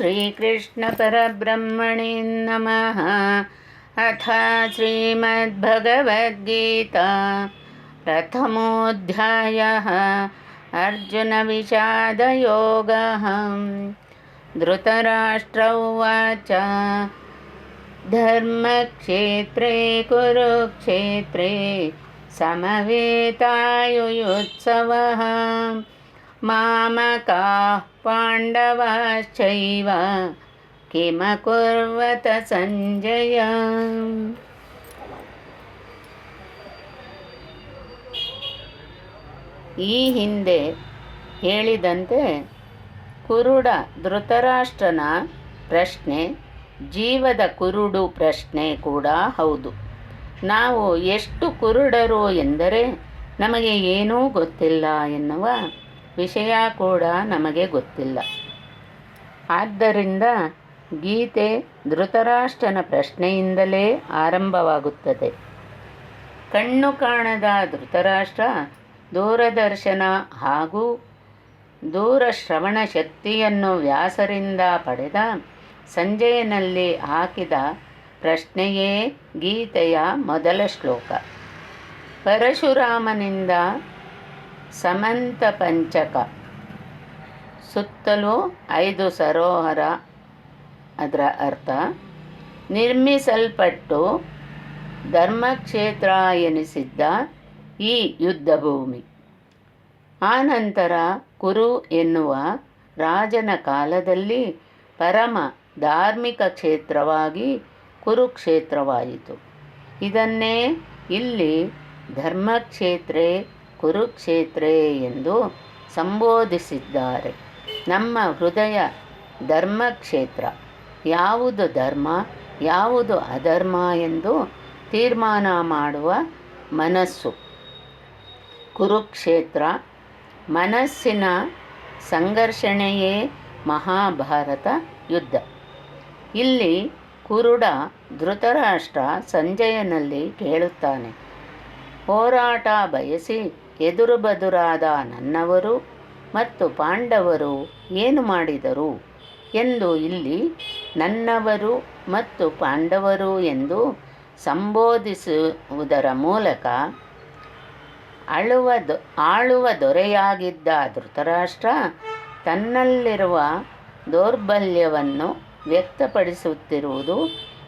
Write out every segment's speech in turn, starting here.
श्रीकृष्णपरब्रह्मणे नमः। अथ श्रीमद्भगवद्गीता प्रथमोऽध्यायः। अर्जुनविषादयोगः धृतराष्ट्र उवाच। धर्मक्षेत्रे कुरुक्षेत्रे समवेतायुयुत्सवः। मामकाः पाण्डवाश्चैव किमकुर्वत सञ्जय ಈ ಹಿಂದೆ ಹೇಳಿದಂತೆ ಕುರುಡ ಧೃತರಾಷ್ಟ್ರನ ಪ್ರಶ್ನೆ ಜೀವದ ಕುರುಡು ಪ್ರಶ್ನೆ ಕೂಡ ಹೌದು ನಾವು ಎಷ್ಟು ಕುರುಡರು ಎಂದರೆ ನಮಗೆ ಏನೂ ಗೊತ್ತಿಲ್ಲ ಎನ್ನುವ ವಿಷಯ ಕೂಡ ನಮಗೆ ಗೊತ್ತಿಲ್ಲ. ಆದ್ದರಿಂದ ಗೀತೆ ಧೃತರಾಷ್ಟ್ರನ ಪ್ರಶ್ನೆಯಿಂದಲೇ ಆರಂಭವಾಗುತ್ತದೆ. ಕಣ್ಣು ಕಾಣದ ಧೃತರಾಷ್ಟ್ರ ದೂರದರ್ಶನ ಹಾಗೂ ದೂರ ಶ್ರವಣ ಶಕ್ತಿಯನ್ನು ವ್ಯಾಸರಿಂದ ಪಡೆದ ಸಂಜೆಯನಲ್ಲಿ ಹಾಕಿದ ಪ್ರಶ್ನೆಯೇ ಗೀತೆಯ ಮೊದಲ ಶ್ಲೋಕ. ಪರಶುರಾಮನಿಂದ ಸಮಂತ ಪಂಚಕ. ಸುತ್ತಲೂ ಐದು ಸರೋವರ. ಅದರ ಅರ್ಥ, ನಿರ್ಮಿಸಲ್ಪಟ್ಟು ಧರ್ಮಕ್ಷೇತ್ರ ಎನಿಸಿದ್ದ ಈ ಯುದ್ಧ ಭೂಮಿ. ಆನಂತರ ಕುರು ಎನ್ನುವ ರಾಜನ ಕಾಲದಲ್ಲಿ ಪರಮ ಧಾರ್ಮಿಕ ಕ್ಷೇತ್ರವಾಗಿ ಕುರುಕ್ಷೇತ್ರವಾಯಿತು. ಇದನ್ನೇ ಇಲ್ಲಿ ಧರ್ಮಕ್ಷೇತ್ರೇ ಕುರುಕ್ಷೇತ್ರೇ ಎಂದು ಸಂಬೋಧಿಸಿದ್ದಾರೆ. ನಮ್ಮ ಹೃದಯ ಧರ್ಮಕ್ಷೇತ್ರ. ಯಾವುದು ಧರ್ಮ, ಯಾವುದು ಅಧರ್ಮ ಎಂದು ತೀರ್ಮಾನ ಮಾಡುವ ಮನಸ್ಸು. ಕುರುಕ್ಷೇತ್ರ, ಮನಸ್ಸಿನ ಸಂಘರ್ಷಣೆಯೇ ಮಹಾಭಾರತ ಯುದ್ಧ. ಇಲ್ಲಿ ಕುರುಡ ಧೃತರಾಷ್ಟ್ರ ಸಂಜಯನಲ್ಲಿ ಕೇಳುತ್ತಾನೆ, ಹೋರಾಟ ಬಯಸಿ ಎದುರು ಬದುರಾದ ನನ್ನವರು ಮತ್ತು ಪಾಂಡವರು ಏನು ಮಾಡಿದರು ಎಂದು ಇಲ್ಲಿ ನನ್ನವರು ಮತ್ತು ಪಾಂಡವರು ಎಂದು ಸಂಬೋಧಿಸುವುದರ ಮೂಲಕ ಅಳುವ ದೊ, ಆಳುವ ದೊರೆಯಾಗಿದ್ದ ಧೃತರಾಷ್ಟ್ರ ತನ್ನಲ್ಲಿರುವ ದೌರ್ಬಲ್ಯವನ್ನು ವ್ಯಕ್ತಪಡಿಸುತ್ತಿರುವುದು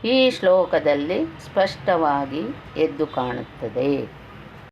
ಈ ಶ್ಲೋಕದಲ್ಲಿ ಸ್ಪಷ್ಟವಾಗಿ ಎದ್ದು ಕಾಣುತ್ತದೆ.